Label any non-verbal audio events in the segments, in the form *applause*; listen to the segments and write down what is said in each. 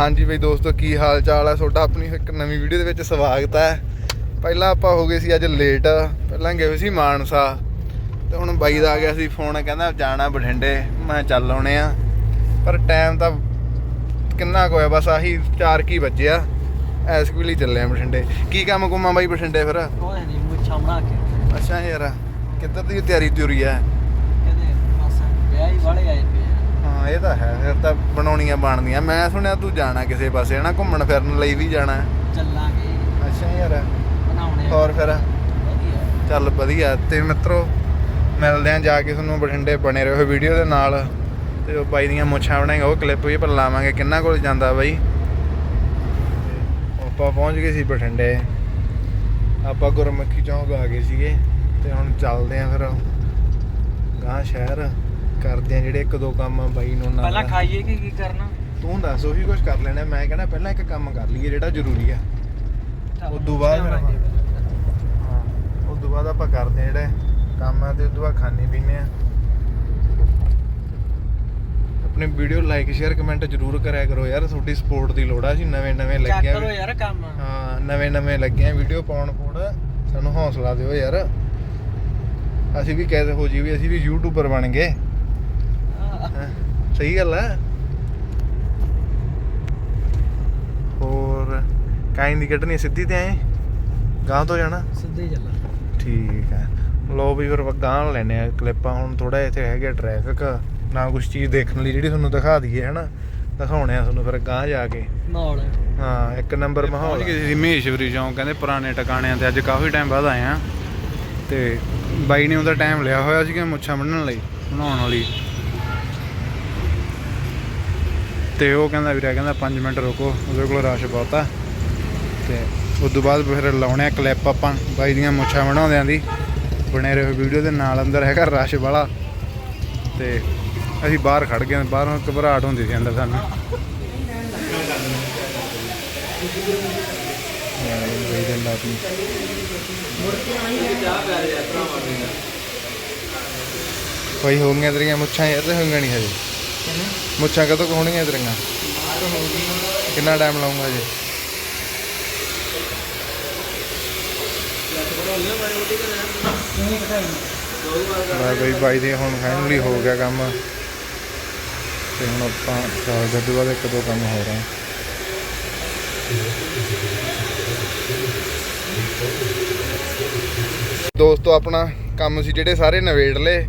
ਹਾਂਜੀ ਬਈ ਦੋਸਤੋ ਕੀ ਹਾਲ ਚਾਲ ਹੈ ਤੁਹਾਡਾ ਆਪਣੀ ਇੱਕ ਨਵੀਂ ਵੀਡੀਓ ਦੇ ਵਿੱਚ ਸਵਾਗਤ ਹੈ ਪਹਿਲਾਂ ਆਪਾਂ ਹੋ ਗਏ ਸੀ ਅੱਜ ਲੇਟ ਪਹਿਲਾਂ ਗਏ ਸੀ ਮਾਨਸਾ। ਤੇ ਹੁਣ ਬਾਈ ਦਾ ਆ ਗਿਆ ਸੀ ਫੋਨ ਕਹਿੰਦਾ ਜਾਣਾ ਬਠਿੰਡੇ। ਮੈਂ ਚੱਲ ਆਉਣੇ ਆ। ਪਰ ਟਾਈਮ ਤਾਂ ਕਿੰਨਾ ਕੁ ਹੋਇਆ ਬਸ ਆਹੀ 4 ਕੀ ਵੱਜਿਆ ਐਸ ਹੀ ਚੱਲੇ ਆ ਬਠਿੰਡੇ। ਕੀ ਕੰਮ ਕੁਮਾ ਬਾਈ ਬਠਿੰਡੇ ਫਿਰ? ਉਹ ਨਹੀਂ ਮੁੱਛਾਂ ਬਣਾ ਕੇ। ਅੱਛਾ ਯਾਰ ਕਿੱਧਰ ਦੀ ਤਿਆਰੀ ਤਿਉਰੀ ਹੈ ਕਹਿੰਦੇ ਬਸ ਵਿਆਹ ਹੀ ਵਾਲੇ ਆਏ ਪਏ। ਹਾਂ ਇਹ ਤਾਂ ਹੈ ਫਿਰ ਤਾਂ ਬਣਾਉਣੀਆਂ ਬਣਦੀਆਂ। ਮੈਂ ਸੁਣਿਆ ਤੂੰ ਜਾਣਾ ਕਿਸੇ ਪਾਸੇ ਹਨਾ? ਘੁੰਮਣ ਫਿਰਨ ਲਈ ਵੀ ਜਾਣਾ। ਚੱਲਾਂਗੇ। ਅੱਛਾ ਯਾਰ। ਬਣਾਉਣੇ ਆ। ਹੋਰ ਫਿਰ? ਵਧੀਆ। ਚੱਲ ਵਧੀਆ। ਤੇ ਮਿੱਤਰੋ ਮਿਲਦੇ ਆਂ ਜਾ ਕੇ ਤੁਹਾਨੂੰ ਬਠਿੰਡੇ ਬਣੇ ਰਹੋ ਵੀਡੀਓ ਦੇ ਨਾਲ। ਤੇ ਉਹ ਬਾਈ ਦੀਆਂ ਮੁੱਛਾਂ ਬਣਾਏਗਾ ਉਹ ਕਲਿੱਪ ਵੀ ਆਪਾਂ ਲਾਵਾਂਗੇ। ਕਿੰਨਾ ਕੋਲ ਜਾਂਦਾ ਬਾਈ? ਤੇ ਆਪਾਂ ਪਹੁੰਚ ਗਏ ਸੀ ਬਠਿੰਡੇ। ਆਪਾਂ ਗੁਰਮੁਖੀ ਚੌਂਕ ਆ ਗਏ ਸੀਗੇ। ਤੇ ਹੁਣ ਚੱਲਦੇ ਆਂ ਫਿਰ ਗਾਂ ਸ਼ਹਿਰ। ਕਰਦੇ ਆਂ ਜਿਹੜੇ ਇੱਕ ਦੋ ਕੰਮ ਬਾਈ ਨੂੰ ਨਾਲ ਪਹਿਲਾਂ ਖਾਈਏ ਕਿ ਕੀ ਕਰਨਾ? ਤੂੰ ਦੱਸ ਉਹੀ ਕੁਝ ਕਰ ਲੈਣਾ। ਮੈਂ ਕਹਿੰਦਾ ਪਹਿਲਾਂ ਇੱਕ ਕੰਮ ਕਰ ਲਈਏ ਜਿਹੜਾ ਜ਼ਰੂਰੀ ਆ। ਉਦੋਂ ਬਾਅਦ ਫਿਰ ਆਪਾਂ- ਹਾਂ ਉਸ ਤੋਂ ਬਾਅਦ ਆਪਾਂ ਕਰਦੇ ਆ ਜਿਹੜੇ ਕੰਮ ਆ ਤੇ ਉਸ ਤੋਂ ਬਾਅਦ ਖਾਣੇ ਪੀਣੇ ਆ। ਆਪਣੀ ਵੀਡੀਓ ਲਾਈਕ ਸ਼ੇਅਰ ਕਮੈਂਟ ਜ਼ਰੂਰ ਕਰਿਆ ਕਰੋ ਯਾਰ। ਤੁਹਾਡੀ ਸਪੋਰਟ ਦੀ ਲੋੜ ਆ। ਅਸੀਂ ਨਵੇਂ ਨਵੇਂ ਚੱਕ ਲੱਗੇ ਕਰੋ ਆ ਯਾਰ ਕੰਮ। ਹਾਂ ਨਵੇਂ ਨਵੇਂ ਲੱਗੇ ਆ ਵੀਡੀਓ ਪਾਉਣ ਫੋੜ ਸਾਨੂੰ ਹੌਸਲਾ ਦਿਓ ਯਾਰ। ਅਸੀਂ ਵੀ ਕਹਿ ਹੋ ਜੀ ਵੀ ਅਸੀਂ ਵੀ ਯੂਟਿਊਬਰ ਬਣ ਗਏ। ਸਹੀ ਗੱਲ ਹੈ। ਹੋਰ ਕਾਇਨ ਦੀ ਕੱਢਣੀ ਸਿੱਧੀ ਤੇ ਆਏ ਗਾਂ ਤੋਂ ਜਾਣਾ? ਸਿੱਧੇ ਹੀ ਚੱਲਾਂ। ਠੀਕ ਹੈ। ਲੋ ਵੀ ਫਿਰ ਗਾਂ ਲੈਨੇ ਆ ਕਲਿੱਪਾਂ ਹੁਣ ਥੋੜਾ ਇੱਥੇ ਹੈਗੇ ਟ੍ਰੈਫਿਕ ਨਾ ਕੁਝ ਚੀਜ਼ ਦੇਖਣ ਲਈ ਜਿਹੜੀ ਤੁਹਾਨੂੰ ਦਿਖਾ ਦਈਏ ਹਨਾ ਦਿਖਾਉਣੇ ਆ ਤੁਹਾਨੂੰ ਫਿਰ ਗਾਂ ਜਾ ਕੇ। ਮੌਲ ਹਾਂ। ਇੱਕ ਨੰਬਰ ਮਾਹੌਲ ਪਹੁੰਚ ਗਏ ਸੀ ਮਹੇਸ਼ਵਰੀ ਚੌਂਕ ਕਹਿੰਦੇ ਪੁਰਾਣੇ ਟਿਕਾਣਿਆਂ ਤੇ ਅੱਜ ਕਾਫੀ ਟਾਈਮ ਬਾਅਦ ਆਏ ਆ ਤੇ ਬਾਈ ਨੇ ਉਹਦਾ ਟਾਈਮ ਲਿਆ ਹੋਇਆ ਸੀ ਕਿ ਮੁੱਛਾਂ ਬੰਨਣ ਲਈ ਬਣਾਉਣ ਵਾਲੀ। ਤੇ ਉਹ ਕਹਿੰਦਾ, ਵੀਰਾ, ਕਹਿੰਦਾ 5 ਮਿੰਟ ਰੁਕੋ, ਉਹਦੇ ਕੋਲ ਰਸ਼ ਬਹੁਤਾ। ਆ ਤੇ ਉਸ ਤੋਂ ਬਾਅਦ ਫਿਰ ਲਾਉਣੇ ਆ ਕਲਿੱਪ ਆਪਾਂ, ਬਾਈ ਦੀਆਂ ਮੁੱਛਾਂ ਬਣਾਉਂਦਿਆਂ ਦੀ। ਬਣੇ ਰਹੋ ਵੀਡੀਓ ਦੇ ਨਾਲ ਅੰਦਰ ਹੈਗਾ ਰਸ਼ ਵਾਲਾ। ਤੇ ਅਸੀਂ ਬਾਹਰ ਖੜ ਗਏ, ਬਾਹਰੋਂ ਘਬਰਾਹਟ ਹੁੰਦੀ ਸੀ ਅੰਦਰ ਸਾਨੂੰ। ਬਾਈ ਦੇ ਨਾਲ ਆਪਣੀ ਕੋਈ ਹੋਣਗੀਆਂ ਤੇਰੀਆਂ ਮੁੱਛਾਂ ਯਾਰ ਤੇ ਹੋਣਗੀਆਂ ਨਹੀਂ ਹਜੇ। ਮੁੱਛਾਂ ਕਦੋਂ ਕੁ ਹੋਣਗੀਆਂ ਤੇਰੀਆਂ? ਕਿੰਨਾ ਟਾਈਮ ਲਾਉਂਗਾ ਜੀ ਮੈਂ ਬਈ ਬਾਈ ਦੇ ਹੁਣ ਫਾਈਨਲੀ ਹੋ ਗਿਆ ਕੰਮ। ਤੇ ਹੁਣ ਆਪਾਂ ਚੱਲਦੇ ਤੋਂ ਬਾਅਦ ਇੱਕ ਦੋ ਕੰਮ ਹੋ ਰਹੇ ਦੋਸਤੋ ਆਪਣਾ ਕੰਮ ਸੀ ਜਿਹੜੇ ਸਾਰੇ ਨਵੇੜ ਲਏ।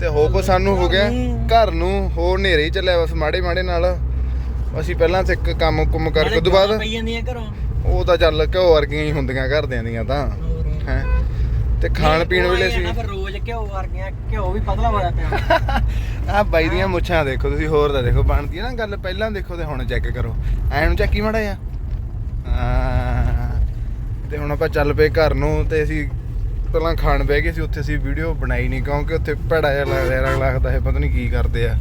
ਤੇ ਹੋਪ ਸਾਨੂੰ ਹੋ ਗਿਆ। ਘਰ ਨੂੰ ਹੋਰ ਹਨੇਰੇ ਹੀ ਚੱਲਿਆ ਬਸ ਮਾੜੇ ਮਾੜੇ ਨਾਲ। ਅਸੀਂ ਪਹਿਲਾਂ ਤੇ ਇੱਕ ਕੰਮ ਕੁਮ ਕਰਕੇ ਉਦੋਂ ਬਾਅਦ ਪਈ ਜਾਂਦੀਆਂ ਘਰੋਂ। ਉਹ ਤਾਂ ਚੱਲ ਘਿਓ ਵਰਗੀਆਂ ਹੀ ਹੁੰਦੀਆਂ ਘਰਦਿਆਂ ਦੀਆਂ ਤਾਂ। ਹੈ। ਤੇ ਖਾਣ ਪੀਣ ਵੇਲੇ ਸੀ ਪਰ ਰੋਜ਼ ਘਿਓ ਵਰਗੀਆਂ ਘਿਓ ਵੀ ਪਤਲਾ ਹੋਇਆ ਪਿਆ। *laughs* ਆ ਬਾਈ ਦੀਆਂ ਮੁੱਛਾਂ ਦੇਖੋ ਤੁਸੀਂ ਹੋਰ ਤਾਂ ਦੇਖੋ ਬਣਦੀ ਹੈ ਨਾ ਗੱਲ ਪਹਿਲਾਂ ਦੇਖੋ ਤੇ ਹੁਣ ਚੈੱਕ ਕਰੋ। ਐ ਨੂੰ ਚੱਕੀ ਮੜਾ ਆ ਤੇ ਹੁਣ ਆਪਾਂ ਚੱਲ ਪਏ ਘਰ ਨੂੰ ਤੇ ਅਸੀਂ ਪਹਿਲਾਂ ਖਾਣ ਬਹਿ ਗਏ ਸੀ ਉੱਥੇ ਅਸੀਂ ਵੀਡੀਓ ਬਣਾਈ ਨਹੀਂ ਕਿਉਂਕਿ ਉੱਥੇ ਭੜਾ ਜਿਹਾ ਲੱਗਦਾ ਲੱਗਦਾ ਹੈ ਪਤਾ ਨਹੀਂ ਕੀ ਕਰਦੇ ਆ।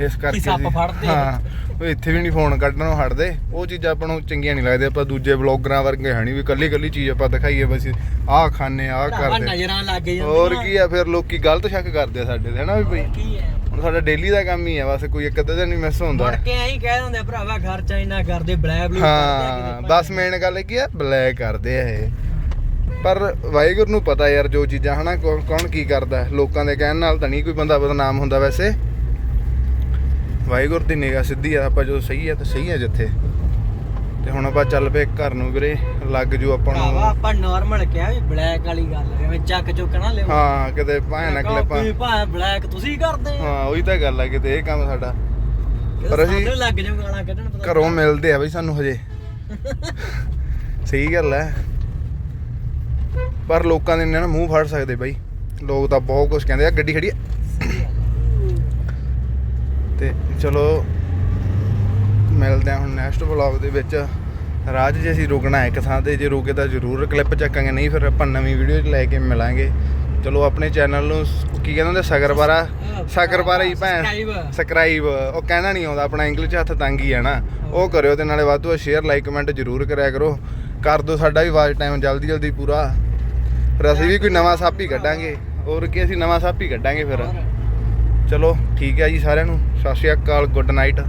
ਇਸ ਕਰਕੇ ਸੱਪ ਫੜਦੇ। ਹਾਂ ਉਹ ਇੱਥੇ ਵੀ ਨਹੀਂ ਫੋਨ ਕੱਢਣੋਂ ਹਟਦੇ। ਉਹ ਚੀਜ਼ਾਂ ਆਪਾਂ ਨੂੰ ਚੰਗੀਆਂ ਨਹੀਂ ਲੱਗਦੀਆਂ ਆਪਾਂ ਦੂਜੇ ਵਲੌਗਰਾਂ ਵਰਗੇ ਹੈ ਨਹੀਂ ਵੀ ਕੱਲੀ ਕੱਲੀ ਚੀਜ਼ ਆਪਾਂ ਦਿਖਾਈਏ ਬਸ ਆਹ ਖਾਣੇ ਆਹ ਕਰਦੇ ਨਜ਼ਰਾਂ ਲੱਗ ਜਾਂਦੀਆਂ। ਹੋਰ ਕੀ ਆ ਫਿਰ ਲੋਕੀ ਗਲਤ ਸ਼ੱਕ ਕਰਦੇ ਆ ਸਾਡੇ ਤੇ ਹਨਾ ਵੀ ਬਈ ਕੀ ਹੈ ਹੁਣ ਸਾਡਾ ਡੇਲੀ ਦਾ ਕੰਮ ਹੀ ਆ ਬਸ ਕੋਈ ਇੱਕ ਅੱਧਾ ਦਿਨ ਨਹੀਂ ਮਿਸ ਹੁੰਦਾ। ਮੁੜ ਕੇ ਐਂ ਕਹਿ ਦਿੰਦੇ ਭਰਾਵਾ ਘਰ ਚ ਇੰਨਾ ਕਰਦੇ ਬਲੈ ਬਲੂ ਹਾਂ ਬਸ ਮੇਨ ਗੱਲ ਕੀ ਆ ਬਲੈਕ ਕਰਦੇ ਆ ਇਹ। ਪਰ ਵਾਹਿਗੁਰੂ ਨੂੰ ਪਤਾ ਯਾਰ ਜੋ ਚੀਜ਼ਾਂ ਹਨਾ ਕੌਣ ਕੀ ਕਰਦਾ ਲੋਕਾਂ ਦੇ ਕਹਿਣ ਨਾਲ ਤਾਂ ਨਹੀਂ ਕੋਈ ਬੰਦਾ ਬਦਨਾਮ ਹੁੰਦਾ ਵੈਸੇ। ਵਾਹਿਗੁਰੂ ਦੀ ਨਿਗਾਹ ਸਿੱਧੀ ਆ ਆਪਾਂ ਜੋ ਸਹੀ ਆ ਤਾਂ ਸਹੀ ਆ ਜਿੱਥੇ। ਤੇ ਹੁਣ ਆਪਾਂ ਚੱਲ ਪਏ ਘਰ ਨੂੰ ਵੀਰੇ ਲੱਗ ਜੂ ਆਪਾਂ ਨੂੰ। ਆਪਾਂ ਨਾਰਮਲ ਕਿਹਾ ਵੀ ਬਲੈਕ ਵਾਲੀ ਗੱਲ ਐਵੇਂ ਚੱਕ ਚੁੱਕ ਨਾ ਲਿਓ। ਹਾਂ ਕਿਤੇ ਭਾਂ ਨਾ ਕਲਿੱਪਾਂ ਭਾਂ ਬਲੈਕ ਤੁਸੀਂ ਕਰਦੇ ਹਾਂ ਉਹੀ ਤਾਂ ਗੱਲ ਆ ਕਿਤੇ ਇਹ ਕੰਮ ਸਾਡਾ। ਪਰ ਅਸੀਂ- ਲੱਗ ਜਾਊ ਗਾਲਾਂ ਕੱਢਣ ਪਤਾ ਘਰੋਂ ਮਿਲਦੇ ਆ ਬਈ ਸਾਨੂੰ ਹਜੇ। *laughs* ਸਹੀ ਗੱਲ ਹੈ ਪਰ ਲੋਕਾਂ ਦੇ ਨੀ ਮੂੰਹ ਫੜ ਸਕਦੇ ਬਾਈ। ਲੋਕ ਤਾਂ ਬਹੁਤ ਕੁਝ ਕਹਿੰਦੇ ਆ ਗੱਡੀ ਖੜੀ ਤੇ ਚਲੋ ਮਿਲਦੇ ਆ ਹੁਣ ਨੈਕਸਟ ਵਲੌਗ ਦੇ ਵਿੱਚ। ਰਾਜ ਜੇ ਅਸੀਂ ਰੁਕਣਾ ਇੱਕ ਥਾਂ ਤੇ ਜੇ ਰੁਕੇ ਤਾਂ ਜ਼ਰੂਰ ਕਲਿੱਪ ਚੱਕਾਂਗੇ ਨਹੀਂ ਫਿਰ ਆਪਾਂ ਨਵੀਂ ਵੀਡੀਓ ਲੈ ਕੇ ਮਿਲਾਂਗੇ। ਚਲੋ ਆਪਣੇ ਚੈਨਲ ਨੂੰ ਕੀ ਕਹਿੰਦੇ ਹੁੰਦੇ ਸਗਰਬਾਰਾ? ਸਗਰਬਾਰਾ ਹੀ ਭੈਣ। ਸਬਸਕ੍ਰਾਈਬ। ਉਹ ਕਹਿਣਾ ਨਹੀਂ ਆਉਂਦਾ ਆਪਣਾ ਇੰਗਲਿਸ਼ ਹੱਥ ਤੰਗ ਹੀ ਹੈ ਨਾ। ਉਹ ਕਰਿਓ ਤੇ ਨਾਲੇ ਵੱਧ ਸ਼ੇਅਰ ਲਾਈਕ ਕਮੈਂਟ ਜ਼ਰੂਰ ਕਰਿਆ ਕਰੋ। ਕਰ ਦਿਓ ਸਾਡਾ ਵੀ ਵਾਚ ਟਾਈਮ ਜਲਦੀ ਜਲਦੀ ਪੂਰਾ। ਫਿਰ ਅਸੀਂ ਵੀ ਕੋਈ ਨਵਾਂ ਸੱਪ ਹੀ ਕੱਢਾਂਗੇ। ਹੋਰ ਕੀ, ਅਸੀਂ ਨਵਾਂ ਸੱਪ ਹੀ ਕੱਢਾਂਗੇ ਫਿਰ। ਚਲੋ, ਠੀਕ ਹੈ ਜੀ ਸਾਰਿਆਂ ਨੂੰ। ਸਤਿ ਸ਼੍ਰੀ ਅਕਾਲ ਗੁੱਡ ਨਾਈਟ